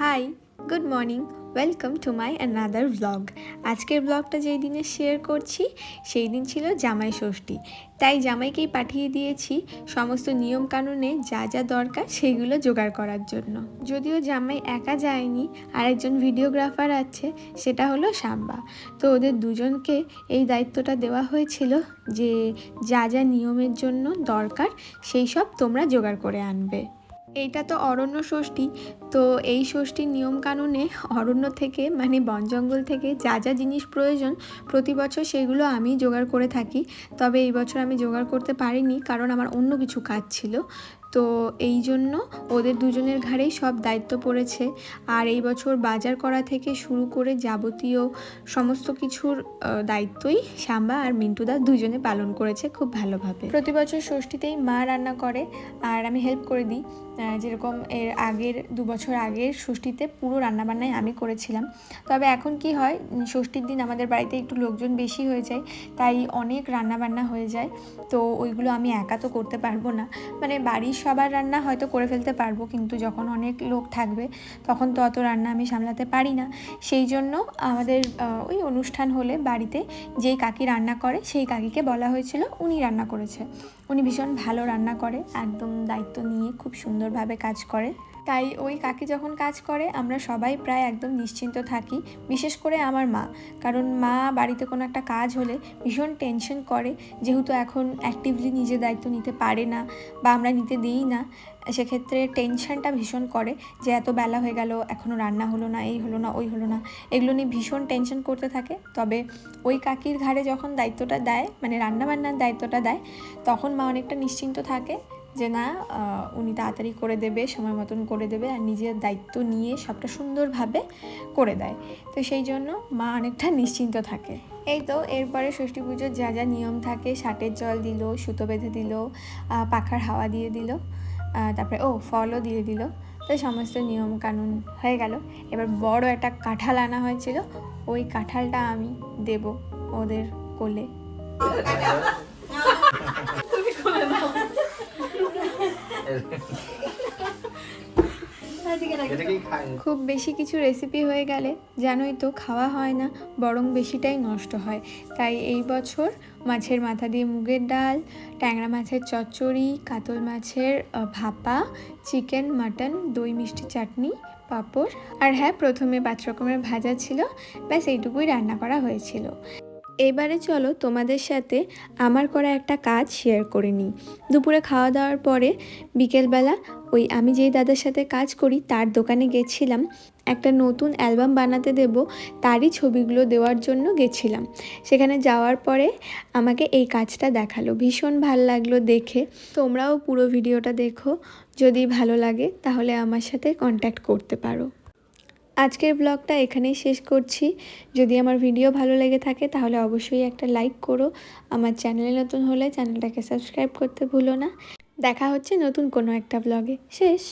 Hi good morning welcome to my another blog আজকের ব্লগটা যেই দিনে শেয়ার করছি, সেই দিন ছিল জামাই ষষ্ঠী। তাই জামাইকেই পাঠিয়ে দিয়েছি সমস্ত নিয়ম কানুনে যা যা দরকার সেইগুলো জোগাড় করার জন্য। যদিও জামাই একা যায়নি, আরেকজন ভিডিওগ্রাফার আছে, সেটা হলো সাম্বা। তো ওদের দুজনকে এই দায়িত্বটা দেওয়া হয়েছিল যে যা যা নিয়মের জন্য দরকার, সেই সব তোমরা জোগাড় করে আনবে। এইটা তো অরণ্য ষষ্ঠী। তো এই ষষ্ঠীর নিয়মকানুনে অরণ্য থেকে মানে বন জঙ্গল থেকে যা যা জিনিস প্রয়োজন, প্রতি বছর সেগুলো আমি জোগাড় করে থাকি। তবে এই বছর আমি জোগাড় করতে পারিনি, কারণ আমার অন্য কিছু কাজ ছিল। তো এই জন্য ওদের দুজনের ঘাড়েই সব দায়িত্ব পড়েছে। আর এই বছর বাজার করা থেকে শুরু করে যাবতীয় সমস্ত কিছুর দায়িত্বই সাম্বা আর মিন্টুদা দুজনে পালন করেছে খুব ভালোভাবে। প্রতি বছর ষষ্ঠীতেই মা রান্না করে আর আমি হেল্প করে দিই। যেরকম এর আগের, দু বছর আগের ষষ্ঠীতে পুরো রান্নাবান্নাই আমি করেছিলাম। তবে এখন কি হয় ষষ্ঠীর দিন আমাদের বাড়িতে একটু লোকজন বেশি হয়ে যায়, তাই অনেক রান্নাবান্না হয়ে যায়। তো ওইগুলো আমি একা তো করতে পারব না। মানে বাড়ির সবার রান্না হয়তো করে ফেলতে পারব, কিন্তু যখন অনেক লোক থাকবে, তখন তো অত রান্না আমি সামলাতে পারি না। সেই জন্য আমাদের ওই অনুষ্ঠান হলে বাড়িতে যেই কাকি রান্না করে, সেই কাকিকে বলা হয়েছিল, উনি রান্না করেছে। উনি ভীষণ ভালো রান্না করে, একদম দায়িত্ব নিয়ে খুব সুন্দরভাবে কাজ করে। তাই ওই কাকি যখন কাজ করে, আমরা সবাই প্রায় একদম নিশ্চিন্ত থাকি, বিশেষ করে আমার মা। কারণ মা বাড়িতে কোনো একটা কাজ হলে ভীষণ টেনশন করে, যেহেতু এখন অ্যাক্টিভলি নিজের দায়িত্ব নিতে পারে না বা আমরা নিতে দিই না সেক্ষেত্রে টেনশনটা ভীষণ করে যে এত বেলা হয়ে গেল এখনও রান্না হলো না, এই হলো না, ওই হলো না, এগুলো নিয়ে ভীষণ টেনশন করতে থাকে। তবে ওই কাকির ঘাড়ে যখন দায়িত্বটা দেয় মানে রান্নাবান্নার দায়িত্বটা দেয়, তখন মা অনেকটা নিশ্চিন্ত থাকে যে না উনি তাড়াতাড়ি করে দেবে, সময় মতন করে দেবে আর নিজের দায়িত্ব নিয়ে সবটা সুন্দরভাবে করে দেয়। তো সেই জন্য মা অনেকটা নিশ্চিন্ত থাকে। এই তো এরপরে ষষ্ঠী পুজোর যা যা নিয়ম থাকে ষাটের জল দিল, সুতো বেঁধে দিল পাখার হাওয়া দিয়ে দিল। তারপরে ও ফলও দিয়ে দিল। তো সমস্ত নিয়ম কানুন হয়ে গেল। এবার বড় একটা কাঁঠাল আনা হয়েছিল। ওই কাঁঠালটা আমি দেব ওদের কোলে। খুব বেশি কিছু রেসিপি হয়ে গেলে জানোই তো খাওয়া হয় না বরং বেশিটাই নষ্ট হয়। তাই এই বছর মাছের মাথা দিয়ে মুগের ডাল ট্যাংরা মাছের চচ্চড়ি কাতল মাছের ভাপা চিকেন মাটন দই মিষ্টি চাটনি পাঁপড় আর হ্যাঁ প্রথমে পাঁচ রকমের ভাজা ছিল ব্যাস এইটুকুই রান্না করা হয়েছিল। এবারে চলো তোমাদের সাথে আমার করা একটা কাজ শেয়ার করে নিই। দুপুরে খাওয়া দাওয়ার পরে বিকেলবেলা ওই আমি যেই দাদার সাথে কাজ করি, তার দোকানে গেছিলাম। একটা নতুন অ্যালবাম বানাতে দেব, তারই ছবিগুলো দেওয়ার জন্য গেছিলাম। সেখানে যাওয়ার পরে আমাকে এই কাজটা দেখাল। ভীষণ ভালো লাগল দেখে। তোমরাও পুরো ভিডিওটা দেখো। যদি ভালো লাগে তাহলে আমার সাথে কন্ট্যাক্ট করতে পারো। আজকের ব্লগটা এখানেই শেষ করছি। যদি আমার ভিডিও ভালো লেগে থাকে, তাহলে অবশ্যই একটা লাইক করো। আমার চ্যানেলে নতুন হলে চ্যানেলটাকে সাবস্ক্রাইব করতে ভুলো না। দেখা হচ্ছে নতুন কোনো একটা ব্লগে শেষ!